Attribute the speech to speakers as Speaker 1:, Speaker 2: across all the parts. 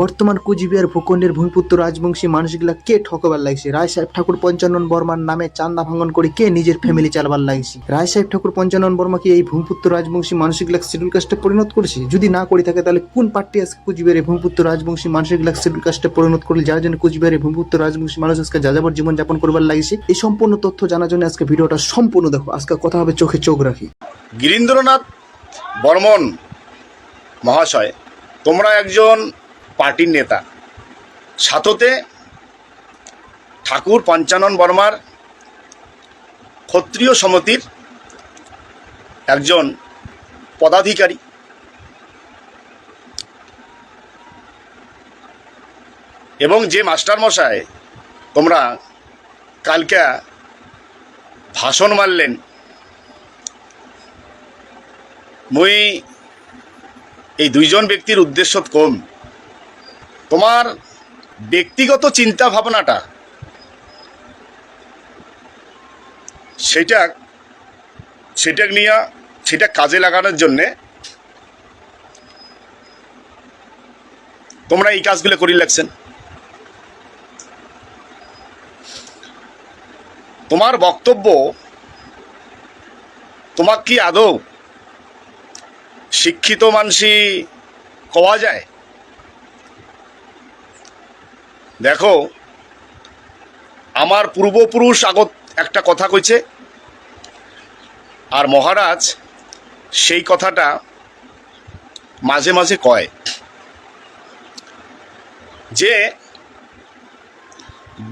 Speaker 1: বর্তমান কুচবিহার ভূখণ্ডের ভূমিপুত্র রাজবংশী মানুষগুলা কে ঠকবার লাগছে? রায় সাহেব ঠাকুর পঞ্চানন বর্মার নামে চান্দা ভাঙন করে কে নিজের ফ্যামিলি চালবার লাগছে? রায় সাহেব ঠাকুর পঞ্চানন বর্মা কি এই ভূমিপুত্র রাজবংশী মানুষগুলা শিডিউল কাস্টে পরিণত করেছে? যদি না করে থাকে, তাহলে কোন পার্টি আজকে কুচবিহারে ভূমিপুত্র রাজবংশী মানুষগুলা শিডিউল কাস্টে পরিণত করলে? যার জন্য কুচবিহারে ভূমিপুত্র রাজবংশী মানুষ আজকে যাযাবর জীবন যাপন করবার লাগছে। এই সম্পূর্ণ তথ্য জানার জন্য আজকে ভিডিওটা সম্পূর্ণ দেখো। আজকে কথা হবে চোখে চোখ রাখি।
Speaker 2: গিরীন্দ্রনাথ বর্মন মহাশয়, তোমরা একজন পার্টির নেতা। সাথতে ঠাকুর পঞ্চানন বর্মার ক্ষত্রিয় সমিতির একজন পদাধিকারী। এবং যে মাস্টার মশাই তোমরা কালকে ভাষণ মারলেন, মুই এই দুইজন ব্যক্তির উদ্দেশ্য কম। তোমার ব্যক্তিগত চিন্তা ভাবনাটা সেটা সেটা নিয়ে, সেটা কাজে লাগানোর জন্যে তোমরা এই কাজগুলো করি লাগছেন। তোমার বক্তব্য তোমার কি আদৌ শিক্ষিত মানসি কওয়া যায়? দেখো, আমার পূর্বপুরুষ আগত একটা কথা কইছে, আর মহারাজ সেই কথাটা মাঝে মাঝে কয়, যে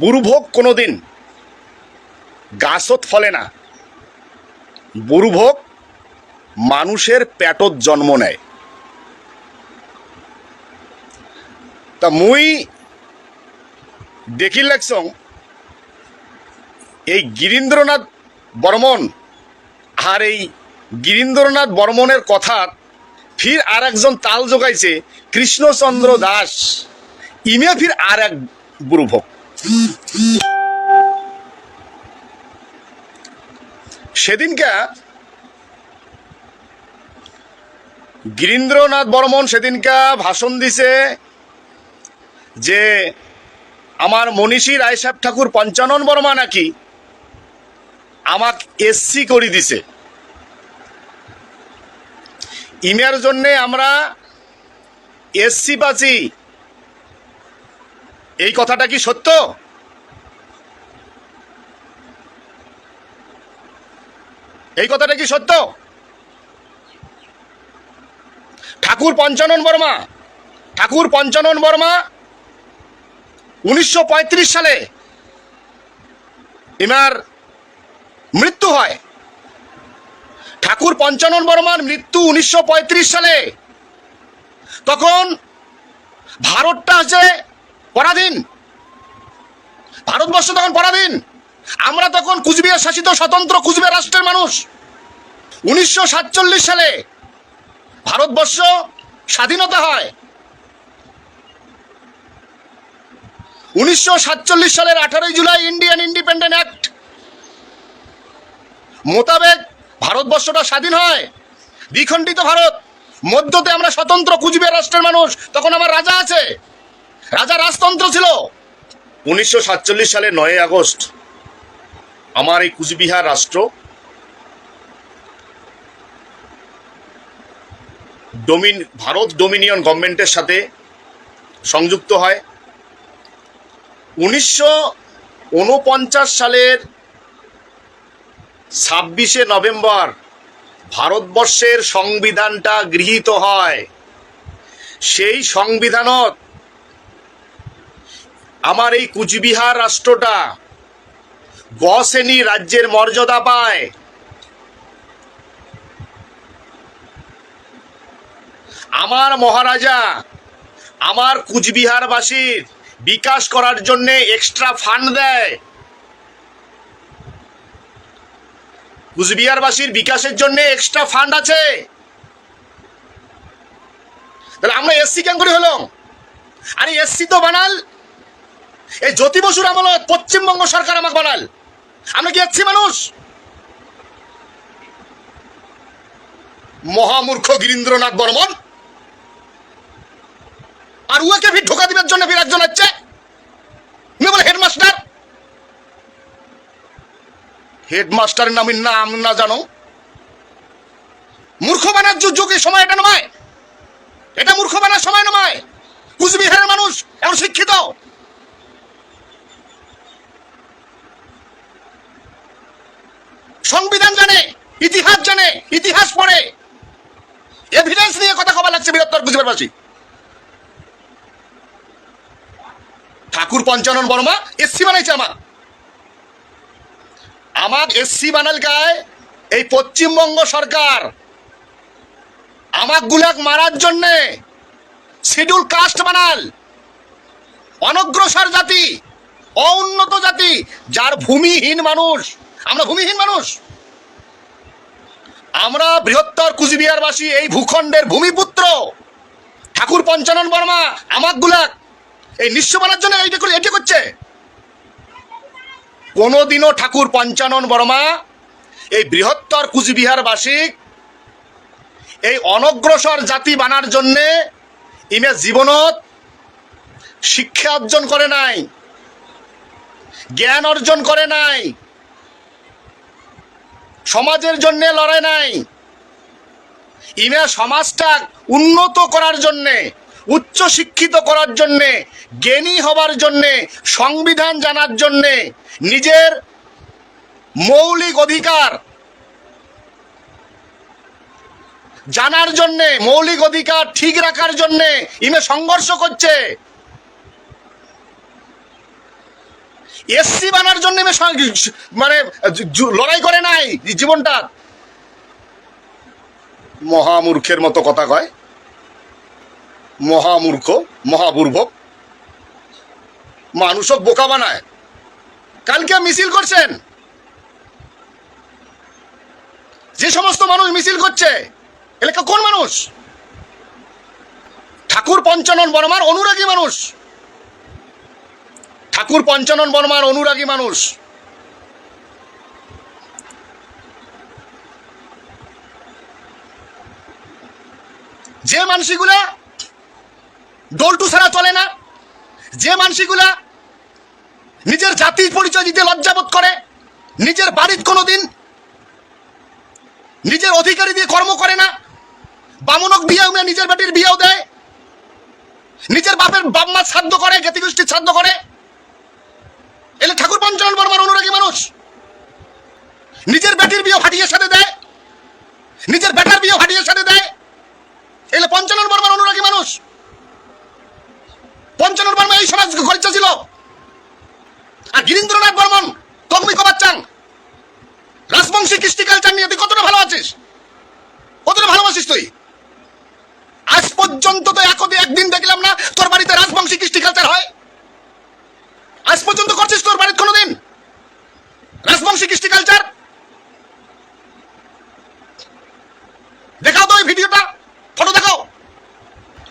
Speaker 2: বুরুভোগ কোনোদিন গাছত ফলে না, বুরুভোগ মানুষের পেটত জন্ম নেয়। তা মুই দেখি লাগছং। এই গিরীন্দ্রনাথ বর্মন আর এই গিরীন্দ্রনাথ বর্মনের কথা ফির আর একজন তাল জোগাইছে, কৃষ্ণচন্দ্র দাস। ইমে ফির আর এক বুড়ুভোগ সেদিনকা গিরীন্দ্রনাথ বর্মন সেদিনকা ভাষণ দিছে যে আমার মনীষী রায় সাহেব ঠাকুর পঞ্চানন বর্মা নাকি আমাক এসসি করে দিছে। ইমের জন্যে আমরা এসসি পাচ্ছি। এই কথাটা কি সত্য? এই কথাটা কি সত্য? ঠাকুর পঞ্চানন বর্মা, ঠাকুর পঞ্চানন বর্মা উনিশশো পঁয়ত্রিশ সালে এনার মৃত্যু হয়। ঠাকুর পঞ্চানন বর্মার মৃত্যু উনিশশো পঁয়ত্রিশ সালে। তখন ভারতটা হচ্ছে পরাধীন। ভারতবর্ষ তখন পরাধীন। আমরা তখন কুচবিহার শাসিত স্বতন্ত্র কুচবিহার রাষ্ট্রের মানুষ। উনিশশো সাতচল্লিশ সালে ভারতবর্ষ স্বাধীনতা হয়। উনিশশো সাতচল্লিশ সালের আঠারোই জুলাই ইন্ডিয়ান ইন্ডিপেন্ডেন্ট অ্যাক্ট মোতাবেক ভারতবর্ষটা স্বাধীন হয়। দ্বিখণ্ডিত ভারত, মধ্যতে আমরা স্বতন্ত্র কুচবিহার রাষ্ট্রের মানুষ, তখন আমার রাজা আছে। রাজা রাজতন্ত্র ছিল। উনিশশো সালে নয় আগস্ট, আমার এই কুচবিহার রাষ্ট্র ডোমিন ভারত ডোমিনিয়ন গভর্নমেন্টের সাথে সংযুক্ত হয়। উনিশশো উনপঞ্চাশ সালের ছাব্বিশে নভেম্বর ভারতবর্ষের সংবিধানটা গৃহীত হয়। সেই সংবিধানত আমার এই কুচবিহার রাষ্ট্রটা গ রাজ্যের মর্যাদা পায়। আমার মহারাজা, আমার কুচবিহারবাসীর বিকাশ করার জন্য এক্সট্রা ফান্ড দেয়। কুচবিহারবাসীর বিকাশের জন্য এক্সট্রা ফান্ড আছে। তাহলে আমরা এসসি কেন করে হলাম আরে এসসি তো বানাল। এই জ্যোতি বসুর আমলত পশ্চিমবঙ্গ সরকার আমাকে বানাল। আমরা কি এসসি মানুষ? মহামূর্খ গিরীন্দ্রনাথ বর্মন আর উয়াকে ফির ঢোকা দিবার জন্য ফির একজন হচ্ছে উনি বলে হেডমাস্টার হেডমাস্টারের নামের নাম না জানো? মূর্খ বানার যু- যুগ এই সময় এটা নয়। এটা মূর্খ বানার সময় নয়। কুচবিহারের মানুষ এখন শিক্ষিত। সংবিধান জানে, ইতিহাস জানে, ইতিহাস পড়ে। এভিডেন্স নিয়ে কথা কবা লাগছে বৃহত্তর কুচবিহারবাসী। ঠাকুর পঞ্চানন বর্মা এসসি বানাইছে আমার। আমার এসসি বানাল গায় এই পশ্চিমবঙ্গ সরকার। আমাক গুলাক মারার জন্যে শিডিউল কাস্ট বানাল। অনগ্রসর জাতি, অউন্নত জাতি, যার ভূমিহীন মানুষ। আমরা ভূমিহীন মানুষ। আমরা বৃহত্তর কুচবিহারবাসী, এই ভূখণ্ডের ভূমিপুত্র। ঠাকুর পঞ্চানন বর্মা, আমাক গুলাক এই নিঃস্ব বানার জন্য এইটা করে এটা করছে? কোনোদিনও ঠাকুর পঞ্চানন বর্মা, এই বৃহত্তর কুচবিহারবাসী, এই অনগ্রসর জাতি বানার জন্যে ইমে জীবনত শিক্ষা অর্জন করে নাই, জ্ঞান অর্জন করে নাই, সমাজের জন্য লড়াই নাই, ইমে সমাজটা উন্নত করার জন্যে উচ্চ শিক্ষিত করার জন্যে, জ্ঞানী হবার জন্যে, সংবিধান জানার জন্যে, নিজের মৌলিক অধিকার জানার জন্যে, মৌলিক অধিকার ঠিক রাখার জন্যে ইমে সংঘর্ষ করছে। এসসি বানার জন্য মানে লড়াই করে নাই জীবনটা মহামূর্খের মতো কথা কয়। মহামূর্খ, মহাবুর্ভক। মানুষও বোকা বানায়। কালকে মিছিল করছেন। যে সমস্ত মানুষ মিছিল করছে এলাকা কোন মানুষ? ঠাকুর পঞ্চানন বর্মার অনুরাগী মানুষ। ঠাকুর পঞ্চানন বর্মার অনুরাগী মানুষ। যে মানসিগুলা ডোলটু ছাড়া চলে না। যে মানসিগুলা নিজের জাতির পরিচয় দিতে লজ্জাবোধ করে, নিজের বাড়ির কোনোদিন নিজের অধিকারী দিয়ে কর্ম করে না। বামনক বিয়েও না নিজের বেটির বিয়েও দেয়। নিজের বাপের বাপ মা শ্রাদ্ধ করে জ্ঞাতি গোষ্ঠীর শ্রাদ্ধ করে। এলে ঠাকুর পঞ্চানন বর্মার অনুরাগী মানুষ। নিজের বেটির বিয়ে ফাটিয়ে সাথে দেয়। নিজের বেটার বিয়ে ফাটিয়ে সাথে দেয়। এলে পঞ্চানন বর্মার অনুরাগী মানুষ। পঞ্চানন বর্মা এই সমাজ গরিষ্ঠ ছিল। আর গিরীন্দ্রনাথ বর্মন তগমি কবাচ্চান রাজবংশী কৃষ্টি কালচার নিয়ে তুই কতটা ভালো আছিস? কতটা ভালোবাসিস তুই? আজ পর্যন্ত তো একদিন একদিন দেখলাম না তোর বাড়িতে রাজবংশী কৃষ্টি কালচার হয়। আজ পর্যন্ত করছিস তোর বাড়িতে কোনোদিন? রাজবংশী কৃষ্টি কালচার? দেখাও তো ওই ভিডিওটা।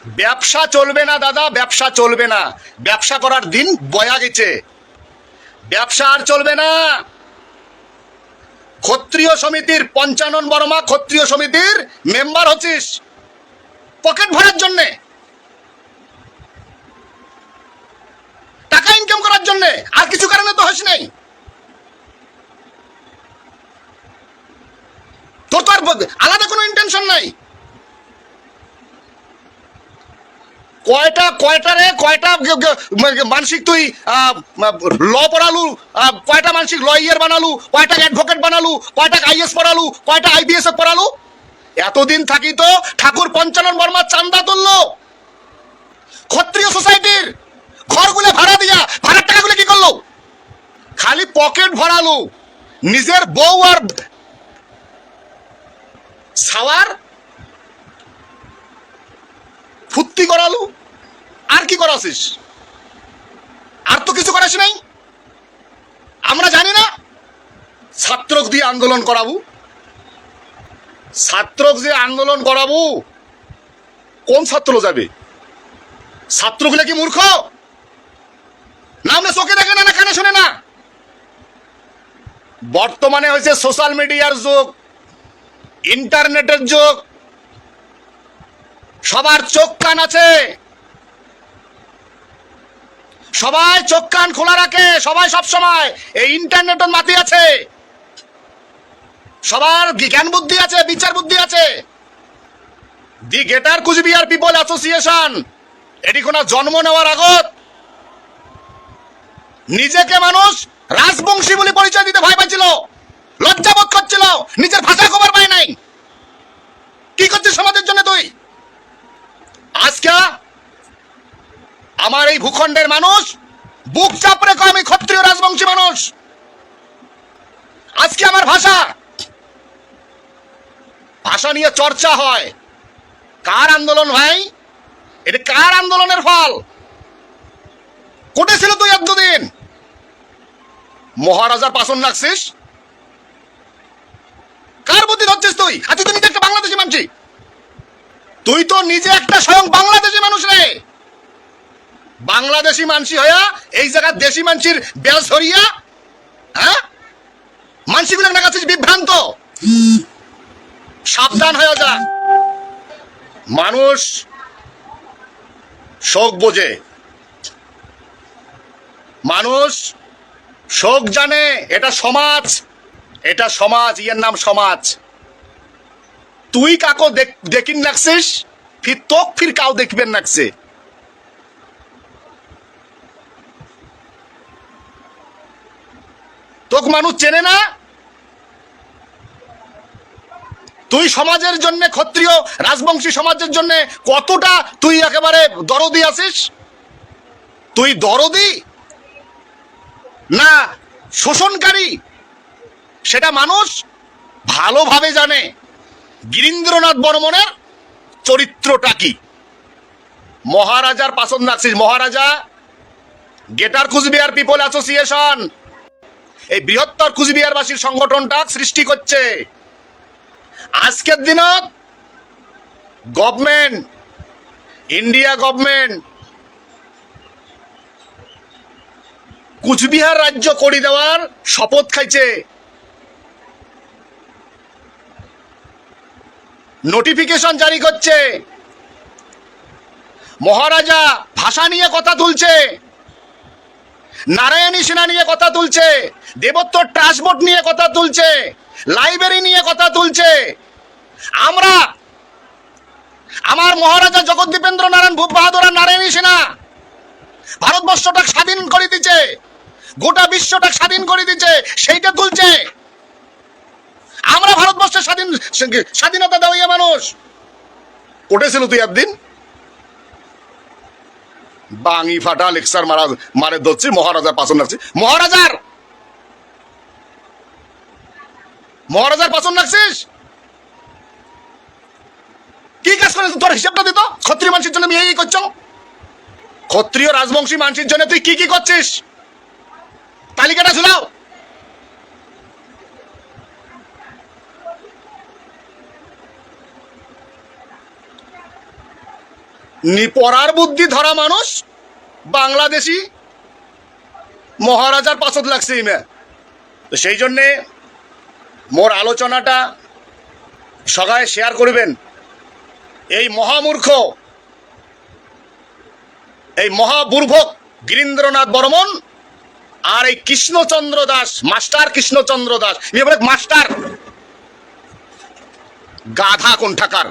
Speaker 2: ব্যবসা চলবে না, দাদা, ব্যবসা চলবে না। ব্যবসা করার দিন বয়া গেছে। ব্যবসা আর চলবে না। ক্ষত্রিয় সমিতির পঞ্চানন বর্মা, ক্ষত্রিয় সমিতির মেম্বার হচ্ছিস পকেট ভরার জন্যে। টাকা ইনকাম করার জন্যে। আর কিছু কারণে তো হস নাই। তোর তো আর আলাদা কোনো ইন্টেনশন নাই। কয়টা কয়টা রে? কয়টা মানসিক তুই ল পড়ালু কয়টা মানসিক লয়ার বানালু, কয়টা অ্যাডভোকেট বানালু, কয়টা আইএস পড়ালু, কয়টা আইবিএস পড়ালু? এতদিন থাকি তো ঠাকুর পঞ্চানন বর্মা চান্দা তুললো। ক্ষত্রিয় সোসাইটির ঘরগুলো ভাড়া দিয়া ভাড়ার টাকাগুলো কি করল? খালি পকেট ভরালো, নিজের বউ আর সাওয়ার ফুর্তি করালু? আর কি করাছিস? আর তো কিছু করাস নাই? আমরা জানি না। ছাত্রক দিয়ে আন্দোলন করাবো? ছাত্রক যে আন্দোলন করাবো? কোন ছাত্র যাবে? ছাত্রগুলো কি মূর্খ? না আমরা চোখে দেখে না না কানে শোনে না? বর্তমানে হয়েছে সোশ্যাল মিডিয়ার যুগ ইন্টারনেটের যুগ সবার চোখ কান আছে। সবাই চোখ কান খোলা রাখে, সবাই সব সময়। এই ইন্টারনেটের মাতি আছে। সবার জ্ঞান বুদ্ধি আছে, বিচার বুদ্ধি আছে। The greater Cooch Behar people association এটি কোনো জন্ম নেওয়ার আগত। নিজেকে মানুষ রাজবংশী বলে পরিচয় দিতে ভয় পাচ্ছিল লজ্জাবোধ করছিল, নিজের ভাষা খবর পায় নাই। কি করছিস সমাজের জন্য তুই? আজকে আমার এই ভূখণ্ডের মানুষ, বুক চাপড়ে কয় আমি ক্ষত্রিয় রাজবংশী মানুষ। আজকে আমার ভাষা। ভাষা নিয়ে চর্চা হয়। কার আন্দোলন ভাই এটা কার আন্দোলনের ফল? কোটে ছিল তুই এতদিন মহারাজার পাশন রাখছিস? কার বুদ্ধি ধরছিস তুই? আর তুমি তো একটা বাংলাদেশি মানছি। তুই তো নিজে একটা স্বয়ং বাংলাদেশি মানুষ রে। বাংলাদেশি মানসি হইয়া এই জায়গার দেশি মানসির বেল সরিয়া হ্যাঁ? মানসিগুলো নাগাছিস বিভ্রান্ত। সাবধান হয়ে যা। মানুষ শোক বোঝে। মানুষ শোক জানে, এটা সমাজ এটা সমাজ, ইয়ের নাম সমাজ। তুই কাকো দেখ- দেখিন রাখছিস ফির তোক ফির কাউ দেখবেন রাখছে তোক মানুষ চেনে না? তুই সমাজের জন্য ক্ষত্রিয়, রাজবংশী সমাজের জন্য কতটা তুই একেবারে দরদি আছিস? তুই দরদি? না, শোষণকারী? সেটা মানুষ ভালোভাবে জানে। গিরীন্দ্রনাথ বর্মনের চরিত্রটা কি? মহারাজার পাচন রাখছিস Maharaja, greater Cooch Behar people association, এই বৃহত্তর কুচবিহারবাসীর সংগঠনটা সৃষ্টি করছে। আজকের দিনত গভর্নমেন্ট, ইন্ডিয়া গভর্নমেন্ট কুচবিহার রাজ্য করি দেওয়ার শপথ খাইছে। নোটিফিকেশন জারি করছে। মহারাজা ভাষা নিয়ে কথা তুলছে। নারায়ণী সেনা নিয়ে কথা তুলছে। দেবত্ব ট্রান্সপোর্ট নিয়ে কথা তুলছে। লাইব্রেরি নিয়ে কথা তুলছে। আমরা, আমার মহারাজা জগদ্দীপেন্দ্র নারায়ণ ভূপ বাহাদুর আর নারায়ণী সেনা ভারতবর্ষটা স্বাধীন করে দিচ্ছে। গোটা বিশ্বটা স্বাধীন করে দিচ্ছে। সেইটা তুলছে। আমরা ভারতবর্ষের স্বাধীন স্বাধীনতা দেওয়া মানুষ। কোটে ছিল তুই একদিন? বাঙি ফাটা লেকচার মারা, মারে ধরছি, মহারাজার পাচন রাখছি মহারাজার! মহারাজার পাচন রাখছিস কি কাজ করেছিস? তোর হিসাবটা দিত ক্ষত্রিয় মানুষের জন্য এই করছ? ক্ষত্রিয় রাজবংশী মানুষের জন্য তুই কি কি করছিস? তালিকাটা ঝুলাও। নিপরার বুদ্ধি ধরা মানুষ, বাংলাদেশি মহারাজার পাশত লাগছে ইমে। তো সেই জন্যে মোর আলোচনাটা সবাই শেয়ার করবেন। এই মহামূর্খ, এই মহাবুর্ভক গিরীন্দ্রনাথ বর্মন আর এই কৃষ্ণচন্দ্র দাস, মাস্টার কৃষ্ণচন্দ্র দাস ইয়ে মাস্টার গাধা কোনঠাকার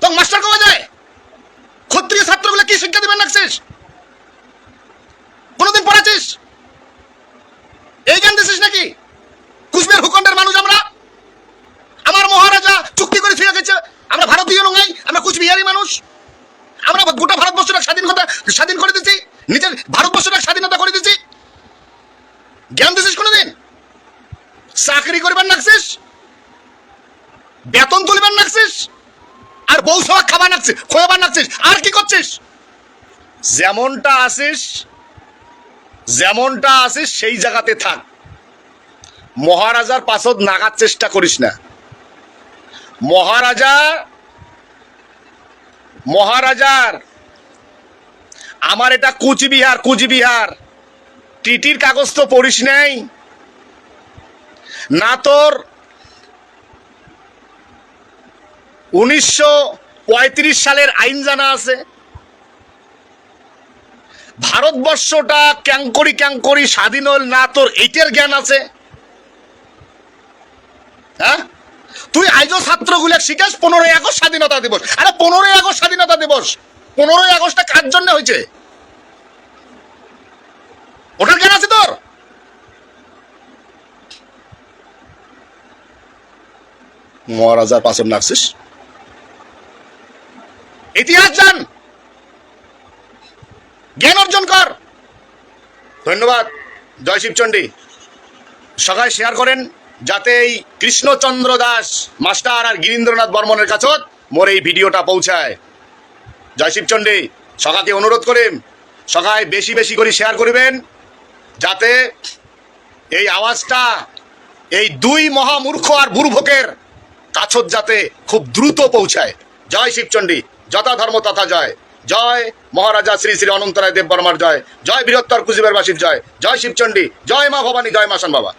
Speaker 2: তো মাস্টার কবে যায়? ক্ষত্রিয় ছাত্রগুলো কি শিক্ষা দিবেন রাখছিস কোনোদিন পড়াছিস? এই জ্ঞান দিছিস নাকি? কুচবিহার ভূখণ্ডের মানুষ আমরা? আমার মহারাজা চুক্তি করে ছুঁয়ে গেছে। আমরা ভারতীয় নঙ্গাই আমরা কুচবিহারি মানুষ। আমরা গোটা ভারতবর্ষটা স্বাধীনতা স্বাধীন করে দিচ্ছি নিজের ভারতবর্ষটা স্বাধীনতা করে দিচ্ছি জ্ঞান দিছিস কোনোদিন? চাকরি করবেন রাখছিস বেতন তুলবেন রাখছিস আর বউ নাকছিস খোয়াবার নাকছিস আর কি করছিস? যেমনটা আসিস যেমনটা আসিস, সেই জায়গাতে থাক। মহারাজার পাশত নাগার চেষ্টা করিস না। মহারাজা, মহারাজার, আমার এটা কুচবিহার কুচবিহার। টিটির কাগজ তো পড়িস নাই। না তোর উনিশশো পঁয়ত্রিশ সালের আইন জানা আছে। ভারতবর্ষটা ক্যাঙ্করি ক্যাঙ্করি স্বাধীন হল না, তোর এইটার জ্ঞান আছে। হ্যাঁ? তুই আইজো ছাত্রগুলো শিখাস পনেরোই আগস্ট স্বাধীনতা দিবস। আরে, পনেরোই আগস্ট স্বাধীনতা দিবস। পনেরোই আগস্টটা কার জন্য হয়েছে? ওটার জ্ঞান আছে তোর? মহারাজার পাশে নাকছিস ইতিহাস জান। জ্ঞান অর্জন কর। ধন্যবাদ, জয় শিবচণ্ডী। সবাই শেয়ার করেন, যাতে এই কৃষ্ণচন্দ্র দাস, মাস্টার আর গিরীন্দ্রনাথ বর্মনের কাছত মোর এই ভিডিওটা পৌঁছায়। জয় শিবচণ্ডী সকাকে অনুরোধ করিম সকায় বেশি বেশি করে শেয়ার করিবেন, যাতে এই আওয়াজটা এই দুই মহামূর্খ আর বুর্ভকের কাছত যাতে খুব দ্রুত পৌঁছায়। জয় শিবচণ্ডী। যথা ধর্ম তথা জয়। জয় মহারাজা শ্রী শ্রী অনন্তরায় দেব বর্মার জয়। জয় বৃহত্তর কুজিবের বাসীর জয়। জয় শিবচণ্ডী। জয় মা ভবানী, জয় মাসান বাবা